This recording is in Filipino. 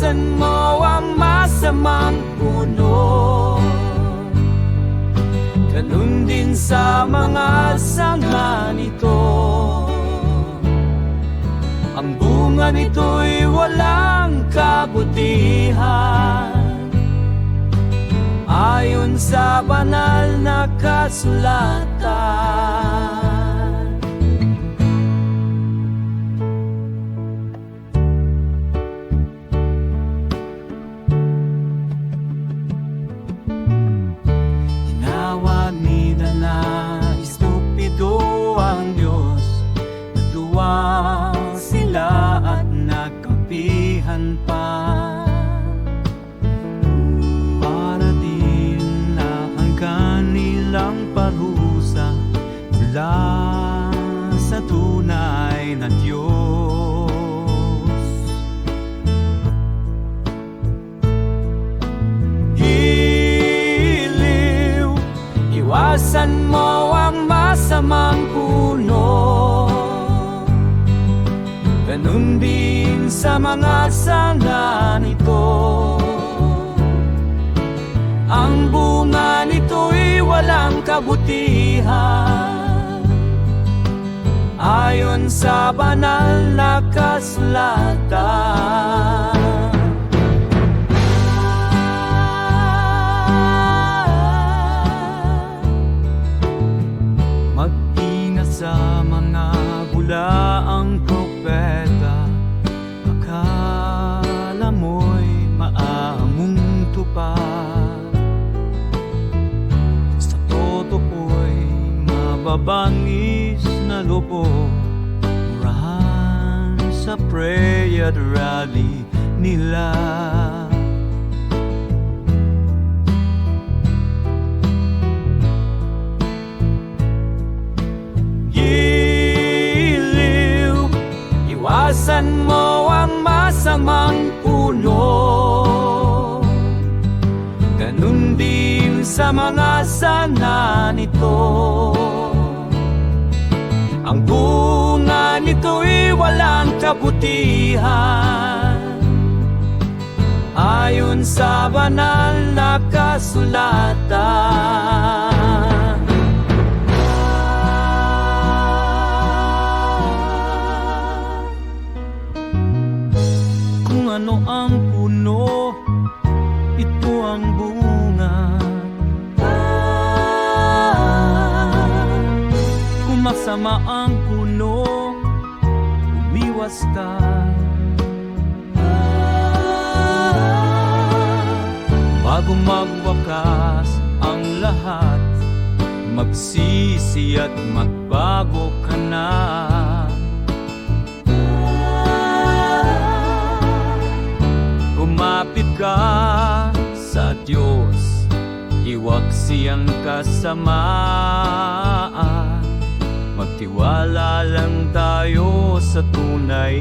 iwasan mo ang masamang puno Ganun din sa mga sanga nito Ang bunga nito'y walang kabutihan. Ayon sa banal na kasulatan pa. Para din na ang kanilang parusa na Diyos. Iliw Iwasan mo ang masamang Ganun din sa mga sanga nito Ang bunga nito'y walang kabutihan. Ayon sa banal na kasulatan mababangis na lobo Murahan sa prayer rally nila. Giliw Iwasan mo ang masamang puno Ganun din sa mga sana nito kabutihan Ayon sa banal na kasulatan ano ang puno, ito ang bunga. Kung masama ang puno, umiwas ka. Bago magwakas ang lahat, magsisi at magbago ka na. Kumapit ka sa Diyos Iwag siyang kasamaan Magtiwala lang tayo sa tunay